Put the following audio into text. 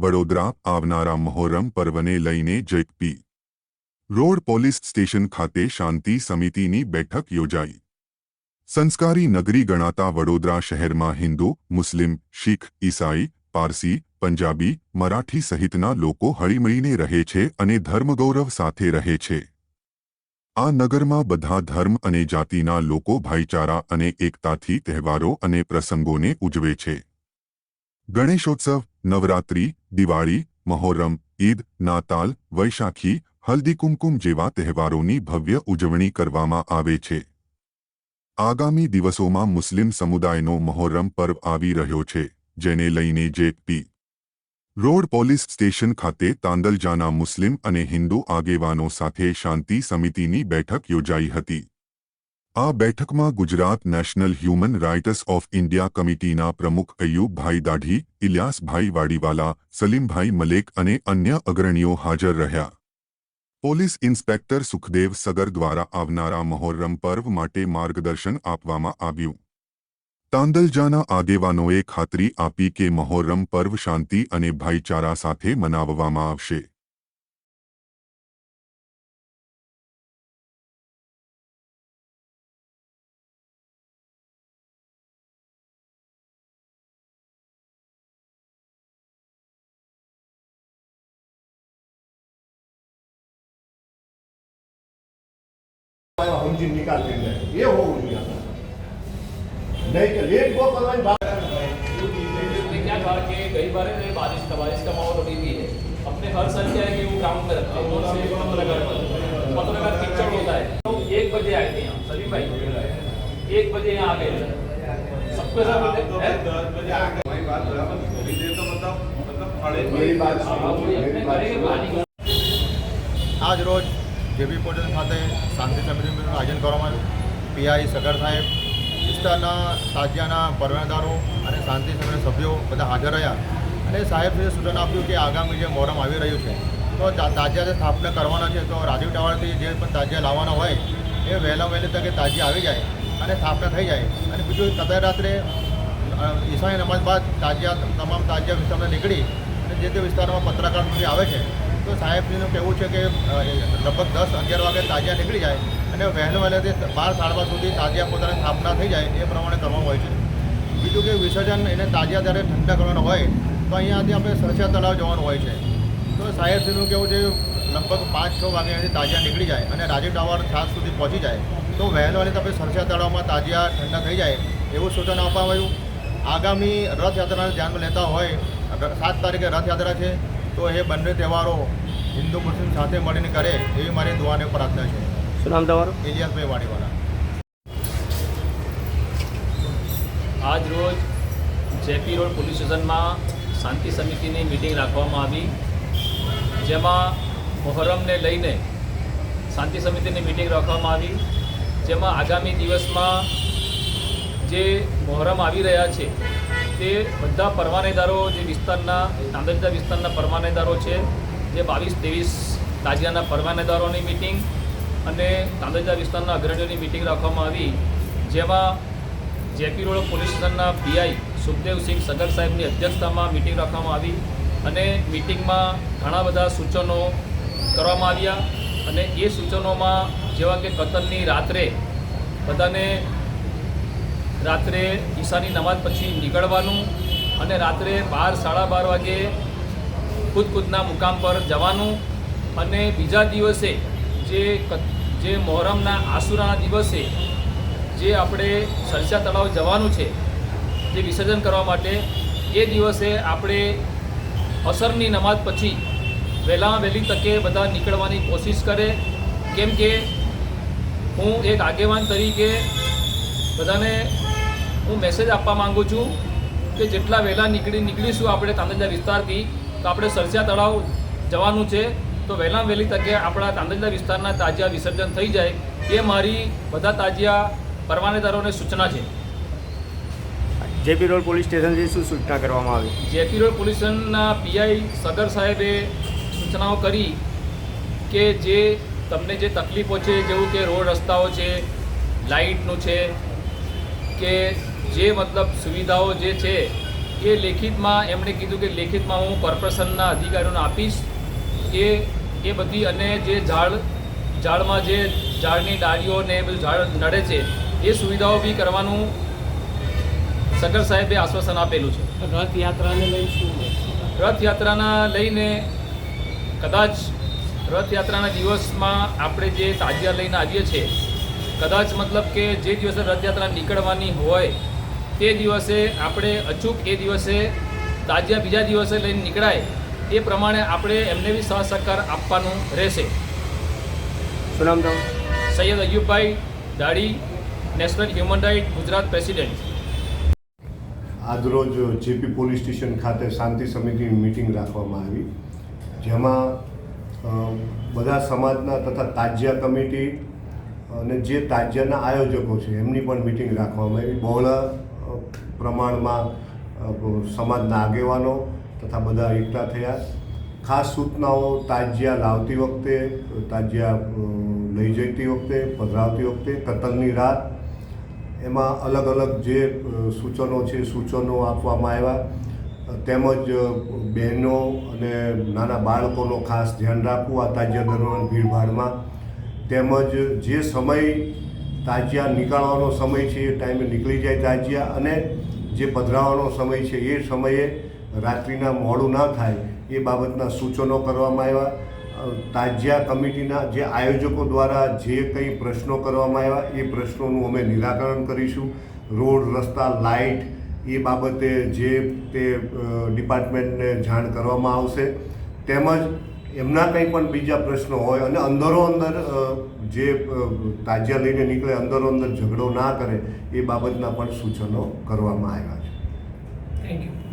વડોદરા આવનારા મહોરમ પર્વને લઈને જેકપી રોડ પોલીસ સ્ટેશન ખાતે શાંતિ સમિતિની બેઠક યોજાઈ. સંસ્કારી નગરી ગણાતા વડોદરા શહેરમાં હિન્દુ, મુસ્લિમ, શીખ, ઈસાઈ, પારસી, પંજાબી, મરાઠી સહિતના લોકો હળીમળીને રહે છે અને ધર્મગૌરવ સાથે રહે છે. આ નગરમાં બધા ધર્મ અને જાતિના લોકો ભાઈચારા અને એકતાથી તહેવારો અને પ્રસંગોને ઉજવે છે. ગણેશોત્સવ નવરાત્રી, દિવાળી, મહોરમ, ઈદ, નાતાલ, વૈશાખી હલ્દીકુમકુમ જેવા તહેવારોની ભવ્ય ઉજવણી કરવામાં આવે છે. આગામી દિવસોમાં મુસ્લિમ સમુદાયનો મહોરમ પર્વ આવી રહ્યો છે, જેને લઈને જેપી, રોડ પોલીસ સ્ટેશન ખાતે તાંદલજાના મુસ્લિમ અને હિન્દુ આગેવાનો સાથે શાંતિ સમિતિની બેઠક યોજાઈ હતી. આ બેઠકમાં Gujarat national human rights of India કમિટીના પ્રમુખ અયુબભાઈ દાઢી, ઇલિયાસભાઈ વાડીવાલા, સલીમભાઈ મલેક અને અન્ય અગ્રણીઓ હાજર રહ્યા. પોલીસ ઇન્સ્પેક્ટર સુખદેવ સગર દ્વારા આવનારા મહોરમ પર્વ માટે માર્ગદર્શન આપવામાં આવ્યું. તાંદલજાના આગેવાનોએ ખાતરી આપી કે મહોરમ પર્વ શાંતિ અને ભાઈચારા સાથે મનાવવામાં આવશે. हम जी निकाल के जाए ये हो गया। नहीं तो लेट वो करवाई बात कई बार बारिश का बारिश का माहौल अभी भी है। अपने हर साल क्या है कि वो ग्राउंड में रखते हैं। पत्रकार पिक्चर होता है। तो एक बजे आए थे यहाँ सभी भाई एक बजे यहाँ आ गए। सबके साथ दस बजे आ गए। मतलब मतलब हाँ, आज रोज જેબી પટેલ ખાતે શાંતિ સમિતિનું આયોજન કરવામાં આવ્યું. પીઆઈ સગર સાહેબ, વિસ્તારના તાજિયાના પરવાનાદારો અને શાંતિ સમિતિના સભ્યો બધા હાજર રહ્યા. અને સાહેબશ્રીએ સૂચન આપ્યું કે આગામી જે મોરમ આવી રહ્યું છે, તો તાજિયા સ્થાપના કરવાના છે, તો રાજીવ ટાવરથી જે પણ તાજિયા લાવવાના હોય, એ વહેલા વહેલી તકે તાજી આવી જાય અને સ્થાપના થઈ જાય. અને બીજું કદર રાત્રે ઈશાની નમાજ બાદ તાજિયા, તમામ તાજિયા વિસ્તારમાં નીકળી અને જે તે વિસ્તારમાં પત્રકાર સુધી આવે છે તો સાહેબજીનું કહેવું છે કે લગભગ દસ અગિયાર વાગે તાજિયા નીકળી જાય અને વહેલો વહેલેથી બાર સાડા સુધી તાજિયા પોતાની સ્થાપના થઈ જાય એ પ્રમાણે કરવામાં હોય છે. બીજું કે વિસર્જન એને તાજિયા જ્યારે ઠંડા કરવાના હોય, તો અહીંયાથી આપણે સરસિયા તળાવ જવાનું હોય છે. તો સાહેબજીનું કેવું છે, લગભગ પાંચ છ વાગે અહીંથી તાજિયા નીકળી જાય અને રાજીવ ટાવર સાત સુધી પહોંચી જાય. તો વહેલો વહેલી તમે સરસિયા તળાવમાં તાજિયા ઠંડા થઈ જાય એવું સૂચન આપવામાં આવ્યું. આગામી રથયાત્રાને ધ્યાનમાં લેતા હોય, સાત તારીખે રથયાત્રા છે. તો એ બંને તહેવારો હિન્દુ મુસ્લિમ સાથે મળીને કરે એવી મારી દુઆને પ્રાર્થના છે. શું નામ તમારું? ઇલિયાસભાઈ વાડીવાલા. આજ રોજ જેપી રોડ પોલીસ સ્ટેશનમાં શાંતિ સમિતિની મિટિંગ રાખવામાં આવી. જેમાં મોહરમને લઈને શાંતિ સમિતિની મિટિંગ રાખવામાં આવી. જેમાં આગામી દિવસમાં જે મોહરમ આવી રહ્યા છે તે બધા પરવાનેદારો જે વિસ્તારના તાંદલજા વિસ્તારના પરવાનેદારો છે, જે બાવીસ ત્રેવીસ તાજિયાના પરવાનેદારોની મિટિંગ અને તાંદલજા વિસ્તારના અગ્રણીઓની મિટિંગ રાખવામાં આવી, જેમાં જેપી રોડ પોલીસ સ્ટેશનના પીઆઈ સુખદેવસિંહ સગર સાહેબની અધ્યક્ષતામાં મિટિંગ રાખવામાં આવી અને મિટિંગમાં ઘણા બધા સૂચનો કરવામાં આવ્યા અને એ સૂચનોમાં જેવા કે કતલની રાત્રે બધાને રાત્રે ઈશાની નમાજ પછી નીકળવાનું અને રાત્રે બાર, સાડા બાર વાગે ખુદ ખુદના મુકામ પર જવાનું અને બીજા દિવસે જે જે મોહરમના આસુરાના દિવસે જે આપણે સરસા તળાવ જવાનું છે, જે વિસર્જન કરવા માટે, એ દિવસે આપણે અસરની નમાજ પછી વહેલામાં વહેલી તકે બધા નીકળવાની કોશિશ કરે. કેમ કે હું એક આગેવાન તરીકે બધાને હું મેસેજ આપવા માંગુ છું કે જેટલા વહેલા નીકળી નીકળીશું આપણે તાંદજા વિસ્તારથી તો આપણે સરસિયા તળાવ જવાનું છે. તો વહેલા વહેલી તકે આપણા તાંદજા વિસ્તારના તાજિયા વિસર્જન થઈ જાય. એ મારી બધા તાજિયા પરવાનેદારોને સૂચના છે. જેપી રોડ પોલીસ સ્ટેશનથી શું સૂચના કરવામાં આવી? જેપી રોડ પોલીસ સ્ટેશનના પીઆઈ સગર સાહેબે સૂચનાઓ કરી કે જે તમને જે તકલીફો છે જેવું કે રોડ રસ્તાઓ છે લાઇટનું છે કે જે મતલબ સુવિધાઓ જે છે એ લેખિતમાં એમણે કીધું કે લેખિતમાં હું કોર્પોરેશનના અધિકારીઓને આપીશ. એ એ બધી અને જે ઝાડ ઝાડમાં જે ઝાડની ડાળીઓ ને એ બધું ઝાડ નડે છે એ સુવિધાઓ બી કરવાનું સગર સાહેબે આશ્વાસન આપેલું છે. રથયાત્રાને લઈ શું રથયાત્રાના લઈને કદાચ રથયાત્રાના દિવસમાં આપણે જે તાજિયા લઈને આવીએ છીએ કદાચ મતલબ કે જે દિવસે રથયાત્રા નીકળવાની હોય તે દિવસે આપણે અચૂક એ દિવસે તાજિયા બીજા દિવસે લઈને નીકળાય એ પ્રમાણે આપણે એમને બી સહ સહકાર આપવાનું રહેશે. શું નામ Saiyad Ayubbhai Dadi national human right Gujarat president. આજરોજ જેપી પોલીસ સ્ટેશન ખાતે શાંતિ સમિતિની મિટિંગ રાખવામાં આવી જેમાં બધા સમાજના તથા તાજિયા કમિટી અને જે તાજિયાના આયોજકો છે એમની પણ મિટિંગ રાખવામાં આવી. બહોળા પ્રમાણમાં સમાજના આગેવાનો તથા બધા એકઠા થયા. ખાસ સૂચનાઓ તાજિયા લાવતી વખતે, તાજિયા લઈ જતી વખતે, પધરાવતી વખતે, કતલની રાત. એમાં અલગ અલગ જે સૂચનો છે, સૂચનો આપવામાં આવ્યા. તેમજ બહેનો અને નાના બાળકોનો ખાસ ધ્યાન રાખવું આ તાજિયા દરમિયાન ભીડભાડમાં. તેમજ જે સમય તાજિયા નીકાળવાનો સમય છે, એ ટાઈમે નીકળી જાય તાજિયા અને જે પધરાવાનો સમય છે, એ સમયે રાત્રિના મોડું ના થાય, એ બાબતના સૂચનો કરવામાં આવ્યા. તાજિયા કમિટીના જે આયોજકો દ્વારા જે કંઈ પ્રશ્નો કરવામાં આવ્યા, એ પ્રશ્નોનું અમે નિરાકરણ કરીશું. રોડ, રસ્તા, લાઇટ, એ બાબતે જે તે ડિપાર્ટમેન્ટને જાણ કરવામાં આવશે. તેમજ એમના કંઈ પણ બીજા પ્રશ્નો હોય અને અંદરો અંદર જે તાજિયા લઈને નીકળે, અંદરો અંદર ઝઘડો ના કરે, એ બાબતના પણ સૂચનો કરવામાં આવ્યા છે. Thank you